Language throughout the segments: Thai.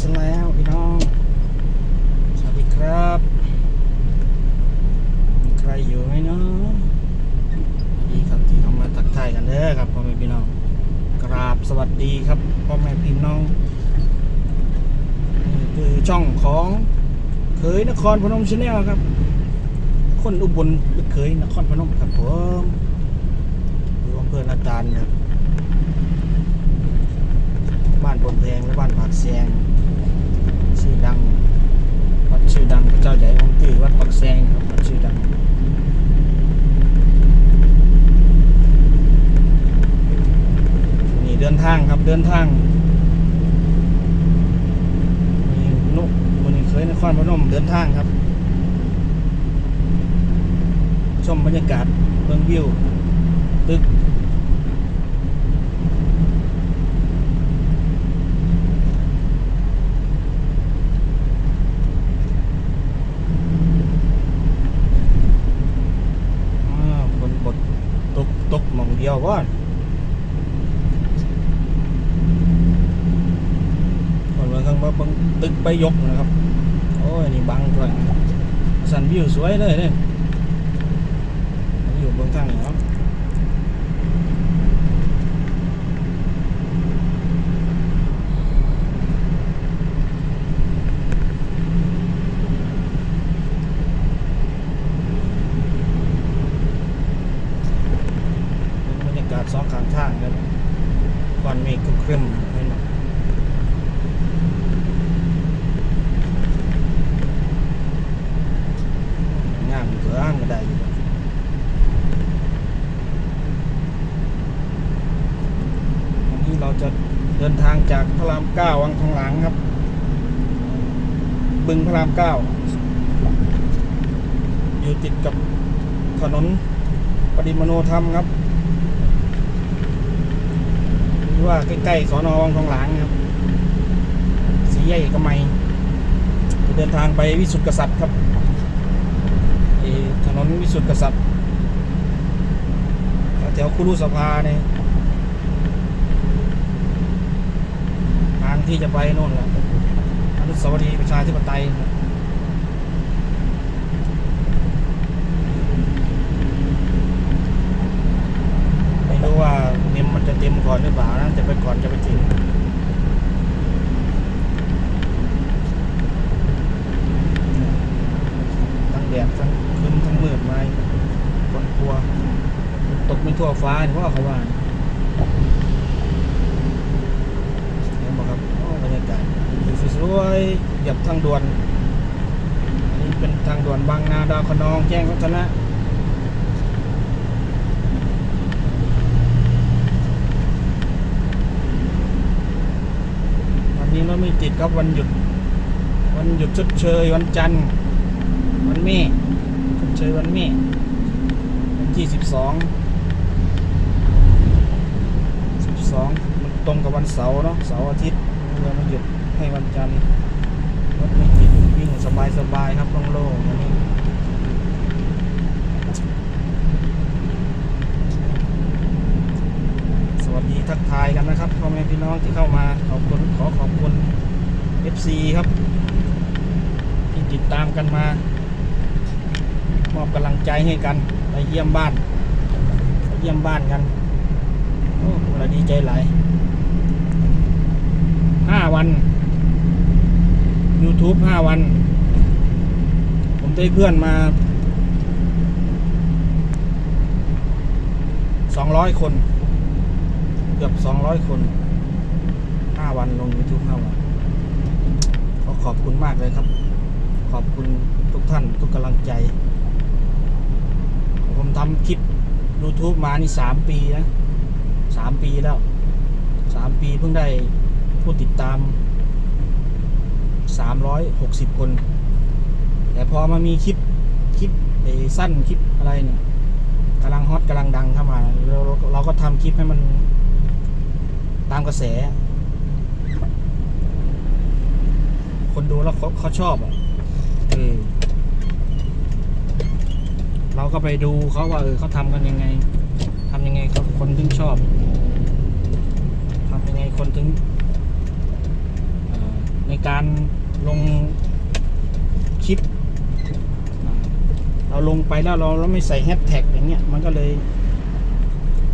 ซะแล้วพี่น้อง สวัสดีครับ มีใครอยู่ไหมเนาะดีครับที่เขามาทักทายกันเด้อครับพ่อแม่พี่น้อง กราบสวัสดีครับพ่อแม่พี่น้องนี่คือช่องของเคยนครพนมชแนลครับ คนอุบลเคยนครพนมครับผมอยู่อำเภอละตานครับบ้านบนแพงและบ้านผากแซง ดังพระเจ้าใหญ่องค์ตื้อวัดปากแซงครับวัดชื่อดังนี่เดินทางครับเดินทางนี่นุกมันเคยนครพนมเดินทางครับ ชมบรรยากาศเบื้องวิวตึกอ้าวคนบดตกตกหมองเดียวว่านคนมาข้างบนตึกไปยกนะครับ โอ้ยนี่บังด้วยสันวิวสวยเลยเนี่ยอยู่เบื้องทางนี่เนาะเป็นบรรยากาศสองข้างทางกันก่อนเมฆครึ้มๆไปหน่อย งามอยู่ตัวอ้างก็ได้อยู่วันนี้เรา จะเดินทางจากพระรามเก้าวังทองหลางครับ บึงพระรามเก้าอยู่ติดกับถนนปริมโนธรรมครับหรือว่าใกล้ๆสอนอวังทองหลางครับสีแยกเอกมัยเดินทางไปวิสุทธิกษัตริย์ครับถนนวิสุทธิกษัตริย์แถวคุรุสภาเนี่ย ที่จะไปโน่นแหละอนุสาวรีย์ประชาธิปไตยไม่รู้ว่าเมมมันจะเต็มก่อนหรือเปล่านะจะไปก่อนจะไปถึงทั้งแดดทั้งครึ้มทั้งมืดมาคนกลัว ตกไม่ทั่วฟ้าเห็นว่าเขาว่าเห็นไหมครับโอ้บรรยากาศดี สวยเหยียบทางด่วนอันนี้เป็นทางด่วนบางนาดาวคะนองแจ้งวัฒนะวันนี้เราไม่ติดครับวันหยุด วันหยุดชดเชยวันจันทร์วันแม่ชดเชยวันแม่วันที่สิบสองสิบสองมันตรงกับวันเสาร์เนาะเสาร์อาทิตย์เรามาหยุด ให้วันจันทร์รถไม่ติดวิ่งสบายสบายๆครับโล่งๆวันนี้สวัสดีทักทายกันนะครับพ่อแม่พี่น้องที่เข้ามาขอบคุณขอขอบคุณ FC ครับ ที่ติดตามกันมามอบกำลังใจให้กันไปเยี่ยมบ้านไปเยี่ยมบ้านกันโอ้เราดีใจหลายห้าวัน YouTube ห้าวัน ผมได้เพื่อนมาสองร้อยคน เกือบสองร้อยคนห้าวันลง YouTube ห้าวันขอขอบคุณมากเลยครับ ขอบคุณทุกท่านทุกกำลังใจ ผมทำคลิป YouTube มานี่สามปีนะสามปีแล้วสามปีเพิ่งได้ผู้ติดตาม สามร้อยหกสิบคน แต่พอมามีคลิปคลิปไอ้สั้นคลิปอะไรเนี่ยกำลังฮอตกำลังดังเข้ามาเราเราก็ทำคลิปให้มันตามกระแส คนดูแล้วเขาเขาชอบอะเออเราก็ไปดูเขาว่าเออเขาทำกันยังไงทำยังไงเขาคนถึงชอบทำยังไงคนถึง ในการลงคลิป เราลงไปแล้วเราเราไม่ใส่แฮชแท็กอย่างเงี้ยมันก็เลย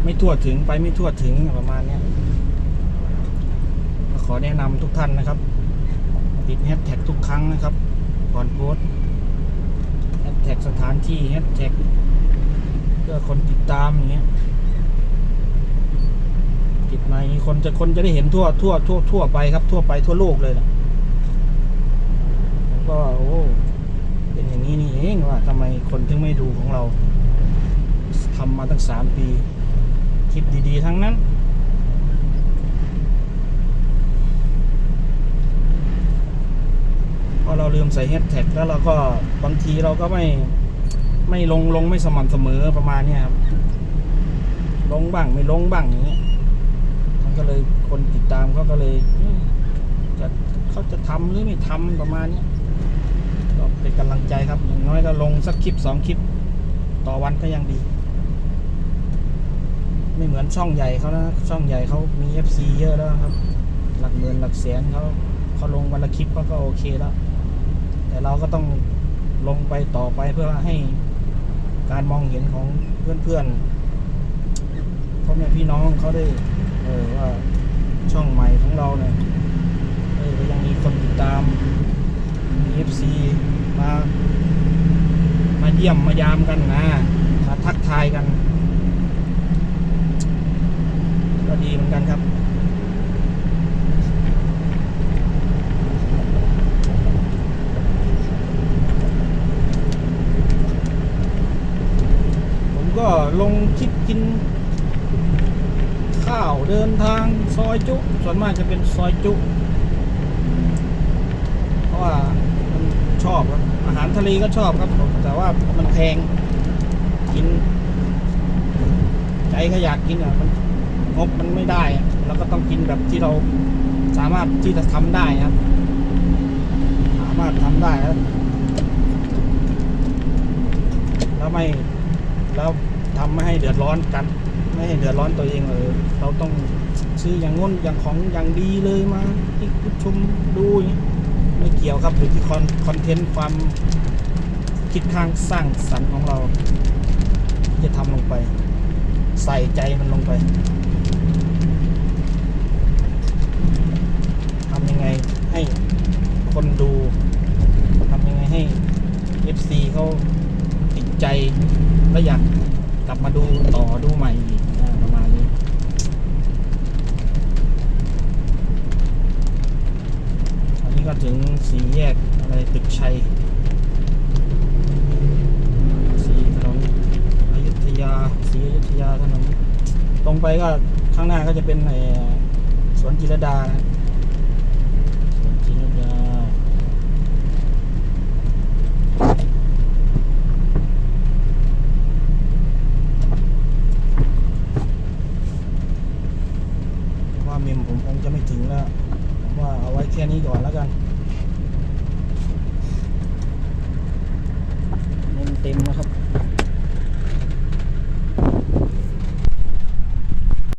ไม่ทั่วถึงไปไม่ทั่วถึงประมาณเนี้ยขอแนะนำทุกท่านนะครับ ติดแฮชแท็กทุกครั้งนะครับ ก่อนโพสแฮชแท็กสถานที่แฮชแท็กเพื่อคนติดตามอย่างเงี้ยติดมาอย่างงี้คนจะคนจะได้เห็นทั่วทั่วทั่วทั่วไปครับ ทั่วไปทั่วโลกเลยนะ ก็โอ้เป็นอย่างนี้นี่เองว่าทำไมคนถึงไม่ดูของเราทำมาตั้งสามปีคลิปดีๆ ทั้งนั้น พอเราลืมใส่แฮชแท็กแล้วเราก็บางทีเราก็ไม่ไม่ลงลงไม่สม่ำเสมอประมาณนี้ครับ ลงบ้างไม่ลงบ้างอย่างเงี้ยมันก็เลยคนติดตามเขาก็เลยจะเขาจะทำหรือไม่ทำประมาณนี้ เป็นกำลังใจครับอย่างน้อยก็ลงสักคลิปสองคลิป ต่อวันก็ยังดี ไม่เหมือนช่องใหญ่เขานะช่องใหญ่เขามี FC เยอะแล้วครับ หลักหมื่นหลักแสนเขาเขาลงวันละคลิปเขาก็โอเคแล้ว แต่เราก็ต้องลงไปต่อไปเพื่อให้การมองเห็นของเพื่อนๆพ่อแม่พี่น้องเขาได้เออว่าช่องใหม่ของเราเนี่ยเออยังมีคนติดตาม มี FC มามาเยี่ยมมายามกันนะมาทักทายกัน ก็ดีเหมือนกันครับผมก็ลงคลิปกิน ข้าวเดินทางซอยจุ ส่วนมากจะเป็นซอยจุ เพราะว่ามันช อบครับ อาหารทะเลก็ชอบครับ แต่ว่ามันแพงกิน ใจก็อยากกินอะมันงบมันไม่ได้อะเราก็ต้องกินแบบที่เราสามารถที่จะทำได้ครับ สามารถทำได้ครับแล้วไม่แล้วทำไม่ให้เดือดร้อนกัน ไม่ให้เดือดร้อนตัวเองเลยเราต้องซื้ออย่างง้นอย่างของอย่างดีเลยมาให้ผู้ชมดูอย่างนี้ เกี่ยวครับอยู่ที่คอนคอนเทนต์ความคิดข้างสร้างสรรค์ของเรา จะทำลงไป ใส่ใจมันลงไปทำยังไงให้คนดูทำยังไงให้ FC เขาติดใจ และอยากกลับมาดูต่อดูใหม่อีกนะประมาณนี้ อันนี้ก็ถึงสี่แยกอะไร ตึกชัยสีถนนอยุธยาสีอยุธยาถนนตรงไปก็ข้างหน้าก็จะเป็นไอสวนจิรดานะสวนจิรดาว่าเมมผมคงจะไม่ถึงแล้ว ผมว่าเอาไว้แค่นี้ก่อนแล้วกัน